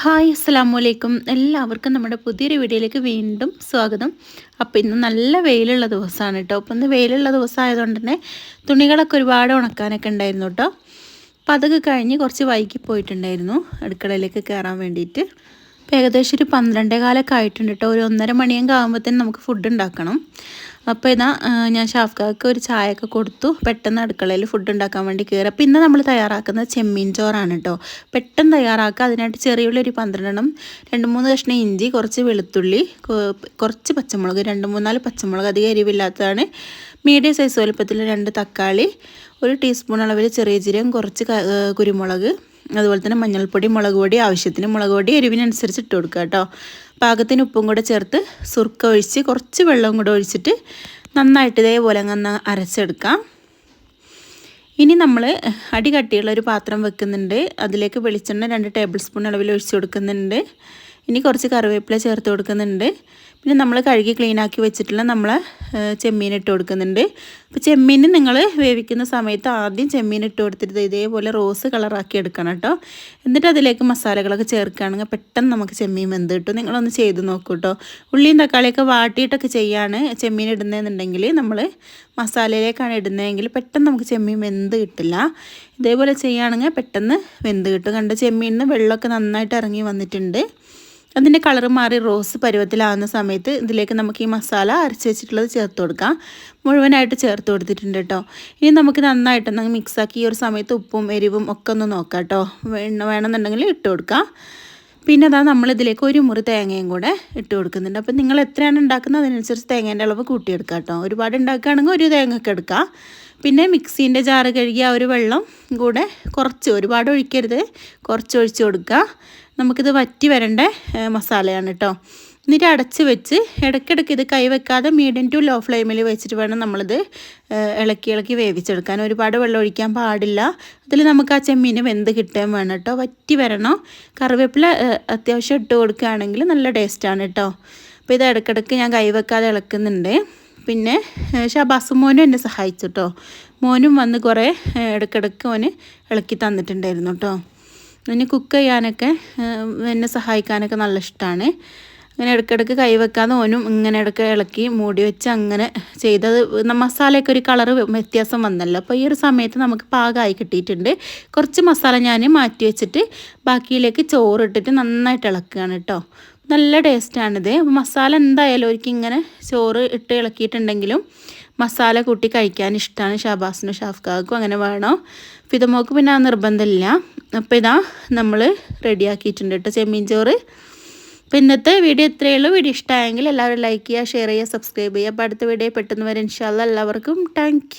Hi അസ്സാം വലൈക്കും എല്ലാവർക്കും നമ്മുടെ പുതിയൊരു വീഡിയോയിലേക്ക് വീണ്ടും സ്വാഗതം. അപ്പോൾ ഇന്ന് നല്ല വെയിലുള്ള ദിവസമാണ് കേട്ടോ അപ്പോൾ ഇന്ന് വെയിലുള്ള ദിവസം ആയതുകൊണ്ട് തന്നെ തുണികളൊക്കെ ഒരുപാട് ഉണക്കാനൊക്കെ ഉണ്ടായിരുന്നു കേട്ടോ അപ്പോൾ അതൊക്കെ കഴിഞ്ഞ് കുറച്ച് വൈകി പോയിട്ടുണ്ടായിരുന്നു. അടുക്കളയിലേക്ക് കയറാൻ വേണ്ടിയിട്ട്. ഏകദേശം ഒരു പന്ത്രണ്ടേ കാലൊക്കെ ആയിട്ടുണ്ട് കേട്ടോ ഒരു ഒന്നര മണിയൊക്കെ ആകുമ്പോഴത്തേനും നമുക്ക് ഫുഡ് ഉണ്ടാക്കണം. അപ്പോൾ ഇതാ ഞാൻ ഷാഫ്ക്കാക്ക് ഒരു ചായയൊക്കെ കൊടുത്തു. പെട്ടെന്ന് അടുക്കളയിൽ ഫുഡ് ഉണ്ടാക്കാൻ വേണ്ടി കയറി അപ്പോൾ ഇന്ന് നമ്മൾ തയ്യാറാക്കുന്നത് ചെമ്മീൻ ചോറാണ് കേട്ടോ പെട്ടെന്ന് തയ്യാറാക്കുക. അതിനായിട്ട് ചെറിയുള്ളി ഒരു പന്ത്രണ്ടെണ്ണം രണ്ട് മൂന്ന് കഷ്ണം ഇഞ്ചി കുറച്ച് വെളുത്തുള്ളി കുറച്ച് പച്ചമുളക് രണ്ട് മൂന്നാൽ പച്ചമുളക് അധികം എരിവില്ലാത്തതാണ്. മീഡിയം സൈസ് വലുപ്പത്തിൽ രണ്ട് തക്കാളി ഒരു ടീസ്പൂൺ അളവിൽ ചെറിയ ജീരകം കുറച്ച് കുരുമുളക് അതുപോലെ തന്നെ മഞ്ഞൾപ്പൊടി മുളക് പൊടി ആവശ്യത്തിന് മുളക് പൊടി എരിവിനനുസരിച്ച് ഇട്ട് കൊടുക്കുക കേട്ടോ. പാകത്തിന് ഉപ്പും കൂടെ ചേർത്ത് സുർക്ക ഒഴിച്ച് കുറച്ച് വെള്ളവും കൂടെ ഒഴിച്ചിട്ട് നന്നായിട്ട് ഇതേപോലെ അങ്ങ് അരച്ചെടുക്കാം. ഇനി നമ്മൾ അടി കട്ടിയുള്ള ഒരു പാത്രം വെക്കുന്നുണ്ട്. അതിലേക്ക് വെളിച്ചെണ്ണ രണ്ട് ടേബിൾ സ്പൂൺ അളവിൽ ഒഴിച്ച് കൊടുക്കുന്നുണ്ട്. ഇനി കുറച്ച് കറിവേപ്പില ചേർത്ത് കൊടുക്കുന്നുണ്ട്. പിന്നെ നമ്മൾ കഴുകി ക്ലീനാക്കി വെച്ചിട്ടുള്ള നമ്മൾ ചെമ്മീൻ ഇട്ട് കൊടുക്കുന്നുണ്ട്. അപ്പോൾ ചെമ്മീൻ നിങ്ങൾ വേവിക്കുന്ന സമയത്ത് ആദ്യം ചെമ്മീൻ ഇട്ട് കൊടുത്തിട്ട് ഇതേപോലെ റോസ് കളറാക്കി എടുക്കണം കേട്ടോ എന്നിട്ട് അതിലേക്ക് മസാലകളൊക്കെ ചേർക്കുകയാണെങ്കിൽ പെട്ടെന്ന് നമുക്ക് ചെമ്മീൻ വെന്ത് കിട്ടും. നിങ്ങളൊന്ന് ചെയ്ത് നോക്കൂ കേട്ടോ ഉള്ളിയും തക്കാളിയൊക്കെ വാട്ടിയിട്ടൊക്കെ ചെയ്യാണ് ചെമ്മീൻ ഇടുന്നതെന്നുണ്ടെങ്കിൽ നമ്മൾ മസാലയിലേക്കാണ് ഇടുന്നതെങ്കിൽ പെട്ടെന്ന് നമുക്ക് ചെമ്മീൻ വെന്ത് കിട്ടില്ല. ഇതേപോലെ ചെയ്യുകയാണെങ്കിൽ പെട്ടെന്ന് വെന്ത് കിട്ടും. കണ്ട് ചെമ്മീനിന്ന് വെള്ളമൊക്കെ നന്നായിട്ട് ഇറങ്ങി വന്നിട്ടുണ്ട്. അതിന്റെ കളർ മാറി റോസ് പരുവത്തിലാവുന്ന സമയത്ത് ഇതിലേക്ക് നമുക്ക് ഈ മസാല അരച്ച് വെച്ചിട്ടുള്ളത് ചേർത്ത് കൊടുക്കാം. മുഴുവനായിട്ട് ചേർത്ത് കൊടുത്തിട്ടുണ്ട് കേട്ടോ. ഇനി നമുക്ക് നന്നായിട്ട് മിക്സാക്കി ഈ ഒരു സമയത്ത് ഉപ്പും എരിവും ഒക്കെ ഒന്ന് നോക്കാം കേട്ടോ. വേണമെന്നുണ്ടെങ്കിൽ ഇട്ട് കൊടുക്കാം. പിന്നെ അതാ നമ്മളിതിലേക്ക് ഒരു മുറി തേങ്ങയും കൂടെ ഇട്ട് കൊടുക്കുന്നുണ്ട്. അപ്പം നിങ്ങൾ എത്രയാണ് ഉണ്ടാക്കുന്നത്? അതിനനുസരിച്ച് തേങ്ങേന്റെ അളവ് കൂട്ടിയെടുക്കാം കേട്ടോ. ഒരുപാട് ഉണ്ടാക്കുകയാണെങ്കിൽ ഒരു തേങ്ങയൊക്കെ എടുക്കുക പിന്നെ മിക്സീന്റെ ജാറ് കഴുകിയ ഒരു വെള്ളം കൂടെ കുറച്ച് ഒരുപാട് ഒഴിക്കരുത്. കുറച്ച് ഒഴിച്ച് കൊടുക്കുക. നമുക്കിത് വറ്റി വരേണ്ട മസാലയാണ് കേട്ടോ എന്നിട്ട് അടച്ച് വെച്ച് ഇടയ്ക്കിടയ്ക്ക് ഇത് കൈവെക്കാതെ മീഡിയം ടു ലോ ഫ്ലെയിമിൽ വെച്ചിട്ട് വേണം നമ്മളിത് ഇളക്കി ഇളക്കി വേവിച്ചെടുക്കാൻ. ഒരുപാട് വെള്ളം ഒഴിക്കാൻ പാടില്ല. അതിൽ നമുക്ക് ആ ചെമ്മീന് വെന്ത് കിട്ടാൻ വേണം കേട്ടോ വറ്റി വരണം. കറിവേപ്പില അത്യാവശ്യം ഇട്ട് കൊടുക്കുകയാണെങ്കിൽ നല്ല ടേസ്റ്റാണ് കേട്ടോ അപ്പോൾ ഇത് ഇടയ്ക്കിടയ്ക്ക് ഞാൻ കൈവെക്കാതെ ഇളക്കുന്നുണ്ട്. പിന്നെ ഷബാസ് മോനും എന്നെ സഹായിച്ചു കേട്ടോ മോനും വന്ന് കുറേ ഇടയ്ക്കിടയ്ക്ക് ഓന് ഇളക്കി തന്നിട്ടുണ്ടായിരുന്നു കേട്ടോ പിന്നെ കുക്ക് ചെയ്യാനൊക്കെ എന്നെ സഹായിക്കാനൊക്കെ നല്ല ഇഷ്ടമാണ് അങ്ങനെ ഇടയ്ക്കിടയ്ക്ക് കൈവെക്കാതെ ഓനും ഇങ്ങനെ ഇടയ്ക്ക് ഇളക്കി മൂടി വെച്ച് അങ്ങനെ ചെയ്തത്. മസാലയൊക്കെ ഒരു കളറ് വ്യത്യാസം വന്നല്ലോ. അപ്പോൾ ഈ ഒരു സമയത്ത് നമുക്ക് പാകമായി കിട്ടിയിട്ടുണ്ട്. കുറച്ച് മസാല ഞാൻ മാറ്റി വെച്ചിട്ട് ബാക്കിയിലേക്ക് ചോറിട്ടിട്ട് നന്നായിട്ട് ഇളക്കുകയാണ് കേട്ടോ നല്ല ടേസ്റ്റാണിത്. മസാല എന്തായാലും ഒരിക്കലും ഇങ്ങനെ ചോറ് ഇട്ട് ഇളക്കിയിട്ടുണ്ടെങ്കിലും മസാല കൂട്ടി കഴിക്കാൻ ഇഷ്ടമാണ് ഷാബാസിനും ഷാഫ്ഖാക്കും അങ്ങനെ വേണോ. ഫിതമോക്ക് പിന്നെ ആ നിർബന്ധമില്ല. അപ്പോൾ ഇതാ നമ്മൾ റെഡിയാക്കിയിട്ടുണ്ട് കേട്ടോ ചെമ്മീൻ ചോറ് അപ്പോൾ ഇന്നത്തെ വീഡിയോ ഇത്രയേ ഉള്ളൂ. വീഡിയോ ഇഷ്ടമായെങ്കിൽ എല്ലാവരും ലൈക്ക് ചെയ്യുക ഷെയർ ചെയ്യുക സബ്സ്ക്രൈബ് ചെയ്യുക. അപ്പോൾ അടുത്ത വീഡിയോ പെട്ടെന്ന് വരെ. ഇൻഷാല്ല എല്ലാവർക്കും താങ്ക്